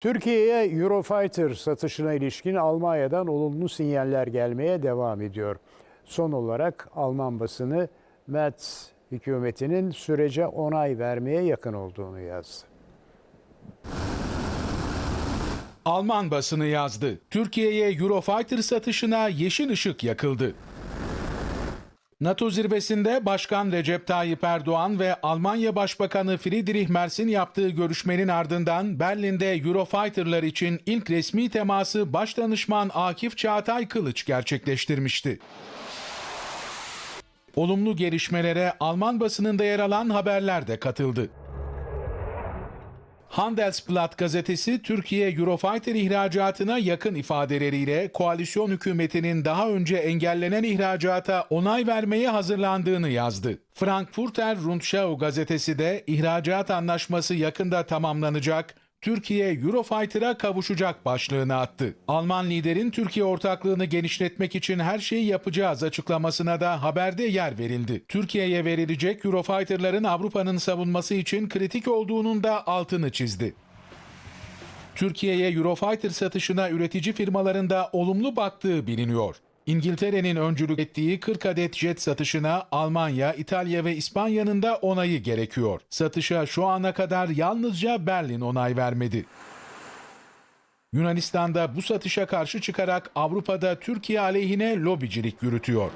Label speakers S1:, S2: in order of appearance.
S1: Türkiye'ye Eurofighter satışına ilişkin Almanya'dan olumlu sinyaller gelmeye devam ediyor. Son olarak Alman basını Merz hükümetinin sürece onay vermeye yakın olduğunu yazdı.
S2: Alman basını yazdı. Türkiye'ye Eurofighter satışına yeşil ışık yakıldı. NATO zirvesinde Başkan Recep Tayyip Erdoğan ve Almanya Başbakanı Friedrich Merz'in yaptığı görüşmenin ardından Berlin'de Eurofighter'lar için ilk resmi teması Başdanışman Akif Çağatay Kılıç gerçekleştirmişti. Olumlu gelişmelere Alman basınında yer alan haberler de katıldı. Handelsblatt gazetesi Türkiye Eurofighter ihracatına yakın ifadeleriyle koalisyon hükümetinin daha önce engellenen ihracata onay vermeye hazırlandığını yazdı. Frankfurter Rundschau gazetesi de ihracat anlaşması yakında tamamlanacak, Türkiye Eurofighter'a kavuşacak başlığını attı. Alman liderin Türkiye ortaklığını genişletmek için her şeyi yapacağız açıklamasına da haberde yer verildi. Türkiye'ye verilecek Eurofighter'ların Avrupa'nın savunması için kritik olduğunun da altını çizdi. Türkiye'ye Eurofighter satışına üretici firmalarında olumlu baktığı biliniyor. İngiltere'nin öncülük ettiği 40 adet jet satışına Almanya, İtalya ve İspanya'nın da onayı gerekiyor. Satışa şu ana kadar yalnızca Berlin onay vermedi. Yunanistan'da bu satışa karşı çıkarak Avrupa'da Türkiye aleyhine lobicilik yürütüyor.